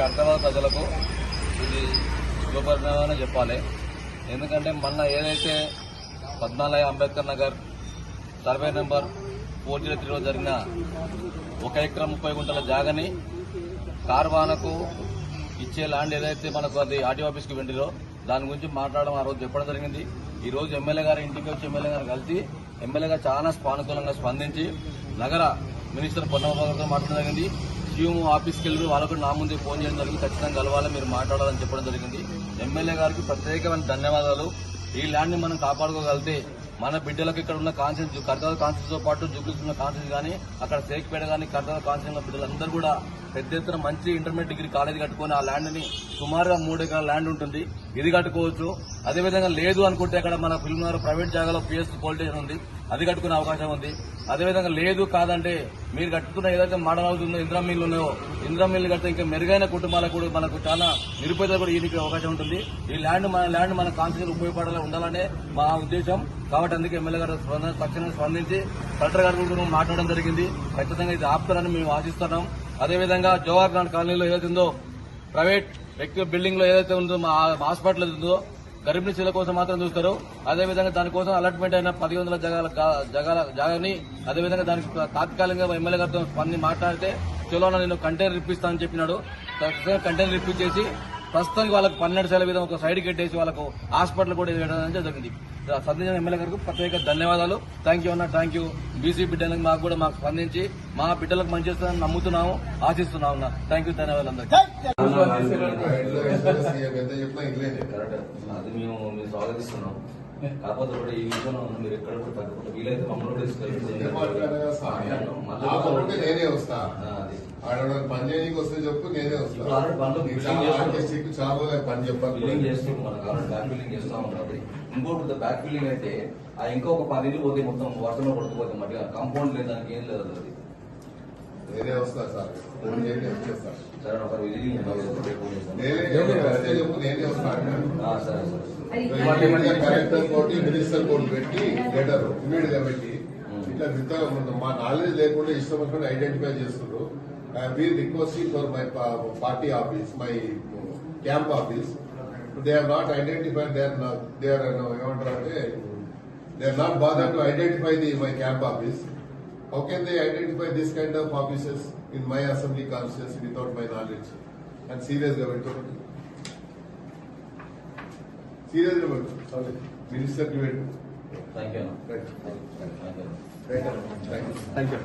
కర్తవ్య ప్రజలకు ఇది శుభపరిణామని చెప్పాలి. ఎందుకంటే మొన్న ఏదైతే పద్నాలుగు Ambedkar Nagar survey number four zero త్రీలో జరిగిన ఒక ఎకరం ముప్పై గుంటల జాగని కార్వానకు ఇచ్చే ల్యాండ్ ఏదైతే మనకు అది ఆర్టీ ఆఫీస్కి వెండిలో దాని గురించి మాట్లాడడం ఆ రోజు చెప్పడం జరిగింది. ఈ రోజు ఎమ్మెల్యే గారి ఇంటికి వచ్చి ఎమ్మెల్యే గారు కలిసి ఎమ్మెల్యే గారు చాలా సానుకూలంగా స్పందించి నగర మినిస్టర్ పొన్నమ్మ గారితో మాట్లాడడం జరిగింది. సీఎం ఆఫీస్కి వెళ్ళి వాళ్ళకు నా ముందే ఫోన్ చేయడం జరిగింది. ఖచ్చితంగా కలవాలి మీరు మాట్లాడాలని చెప్పడం జరిగింది. ఎమ్మెల్యే గారికి ప్రత్యేకమైన ధన్యవాదాలు. ఈ ల్యాండ్ని మనం కాపాడుకోగలిగితే మన బిడ్డలకు ఇక్కడ ఉన్న కాన్సెన్స్ కర్తవ్య కాన్సెన్స్తో పాటు జూబ్లీస్ ఉన్న కాన్సెన్స్ కానీ అక్కడ సేక్పేట కానీ కర్తవ్య కాన్సెన్స్ బిడ్డలందరూ కూడా పెద్ద ఎత్తున మంచి ఇంటర్మీడియట్ డిగ్రీ కాలేజ్ కట్టుకొని ఆ ల్యాండ్ని సుమారుగా మూడు ఎకరాల ల్యాండ్ ఉంటుంది. ఇది కట్టుకోవచ్చు. అదేవిధంగా లేదు అనుకుంటే అక్కడ మన ఫిల్మ్ నగర్ ప్రైవేట్ జాగాలో పిఎస్ పోలిటేషన్ ఉంది. అది కట్టుకునే అవకాశం ఉంది. అదేవిధంగా లేదు కాదంటే మీరు కట్టుకున్న ఏదైతే మోడల్ హౌస్ ఉందో ఇంద్రా మిల్లు ఉన్నాయో ఇంద్రా మిల్లు కడితే ఇంకా మెరుగైన కుటుంబాలకు కూడా మనకు చాలా నిరుపేదలు కూడా ఈయనకి అవకాశం ఉంటుంది. ఈ ల్యాండ్ మన ల్యాండ్ మన కాన్స్టిట్యూషన్ ఉపయోగపడాలి ఉండాలనే మా ఉద్దేశం. కాబట్టి అందుకే ఎమ్మెల్యే గారు తక్షణం స్పందించి కలెక్టర్ గారు కూడా మాట్లాడడం జరిగింది. ఖచ్చితంగా ఇది ఆపుతారని మేము ఆశిస్తున్నాం. అదేవిధంగా జవహర్ లాల్ కాలనీలో ఏదైతే ఉందో ప్రైవేట్ వ్యక్తి బిల్డింగ్లో ఏదైతే ఉందో మా హాస్పిటల్ ఉందో గర్భిణీ కోసం మాత్రం చూస్తారు. అదేవిధంగా దానికోసం అలాట్మెంట్ అయిన పది వందల జగాల జగాల జాగాని అదేవిధంగా దానికి తాత్కాలికంగా ఎమ్మెల్యే గారితో పని మాట్లాడితే చలో నేను కంటైనర్ ఇప్పిస్తానని చెప్పినాడు. కంటైనర్ ఇప్పించేసి ప్రస్తుతానికి వాళ్ళకి పన్నెండు శాల విధంగా ఒక సైడ్ కట్టేసి వాళ్ళకు హాస్పిటల్ కూడా ఇవ్వడం అనేది జరిగింది సందేశం ఎమ్మెల్యే గారికి ప్రత్యేక ధన్యవాదాలు. థ్యాంక్ యూ అన్న థ్యాంక్ యూ బీసీ బిడ్డలకు మాకు కూడా మాకు స్పందించి మా బిడ్డలకు మంచి చేస్తానని నమ్ముతున్నాము ఆశిస్తున్నాము అన్న. థ్యాంక్ యూ ధన్యవాదాలు అందరికీ. అది మేము స్వాగతిస్తున్నాం కాకపోతే కూడా ఈ విషయంలో మీరు ఎక్కడ కూడా తగ్గకుండా వీలైతే మమ్మల్ని నేనే వస్తా. ఆ, అది. ఆడ పని చేయడానికి వస్తే చెప్పు నేనే వస్తా. ఇప్పుడు ఆల్రెడీ పనులు నీకు బిల్డింగ్ చాలా పని చెప్పాలి. బిల్లింగ్ చేస్తూ మన కావాలి బ్యాక్ బిల్లింగ్ చేస్తా ఉంటాం అది ఇంకోటి బ్యాక్ బిల్లింగ్ అయితే ఆ ఇంకొక పది ఇల్లు పోతే మొత్తం వర్షంలో పడుకుపోతే మట్టిగా కాంపౌండ్ లేదు దానికి ఏం లేదు అది. నేనే వస్తా సార్. ఫోన్ చేయండి ఎంత చేస్తాను సరే ఒక విజిటింగ్ రేపు చేస్తాను. నేనే వస్తే చెప్పు నేనే వస్తా అంటాను. ఆ, సరే. కలెక్టర్ కోర్టు మినిస్టర్ కోర్టు పెట్టి లెటర్ ఇమీడియట్గా పెట్టి ఇట్లా మిగతా మా నాలెడ్జ్ లేకుండా ఇష్టం వచ్చినట్టు ఐడెంటిఫై చేస్తున్నారు. We requesting for my party office my camp office they are not identify they are they are ఏమంటారు అంటే they are not bother to identify the my camp office how can they identify this kind of offices in my assembly constituency without my knowledge and సీరియస్గా పెట్టుకోండి serious మినిస్టర్కి పెట్టు thank you thank you